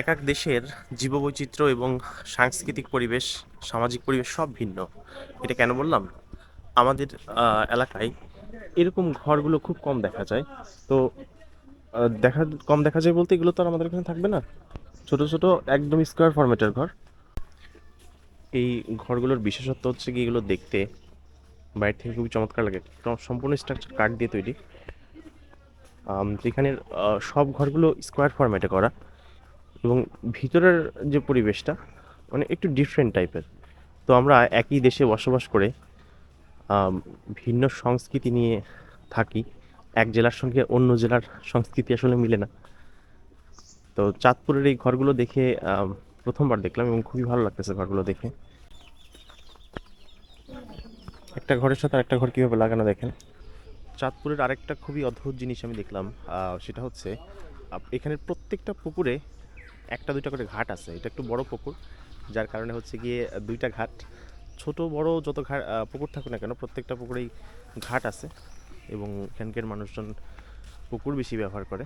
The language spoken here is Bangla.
এক এক দেশের জীববৈচিত্র্য এবং সাংস্কৃতিক পরিবেশ, সামাজিক পরিবেশ সব ভিন্ন। এটা কেন বললাম? আমাদের এলাকায় এরকম ঘরগুলো খুব কম দেখা যায়। তো দেখা, কম দেখা যায় বলতে এগুলো তো আর আমাদের এখানে থাকবে না। ছোট ছোট একদম স্কোয়ার ফরম্যাটের ঘর। এই ঘরগুলোর বিশেষত্ব হচ্ছে কি, এগুলো দেখতে বাইরে থেকে খুবই চমৎকার লাগে। সম্পূর্ণ স্ট্রাকচার কাঠ দিয়ে তৈরি। যেখানের সব ঘরগুলো স্কোয়ার ফরম্যাটে করা। এবং ভিতরের যে পরিবেশটা মানে একটু ডিফারেন্ট টাইপের তো আমরা একই দেশে বসবাস করে ভিন্ন সংস্কৃতি নিয়ে থাকি। এক জেলার সঙ্গে অন্য জেলার সংস্কৃতি আসলে মিলে না। তো চাঁদপুরের এই ঘরগুলো দেখে প্রথমবার দেখলাম এবং খুবই ভালো লাগতেছে ঘরগুলো দেখে। একটা ঘরের সাথে আরেকটা ঘর কীভাবে লাগানো দেখেন। চাঁদপুরের আরেকটা খুবই অদ্ভুত জিনিস আমি দেখলাম সেটা হচ্ছে এখানের প্রত্যেকটা পুকুরে একটা, দুইটা করে ঘাট আছে। এটা একটু বড় পুকুর, যার কারণে হচ্ছে গিয়ে দুইটা ঘাট। ছোট, বড় যত ঘাট পুকুর থাকুক না কেন, প্রত্যেকটা পুকুরেই ঘাট আছে এবং এখানকার মানুষজন পুকুর বেশি ব্যবহার করে।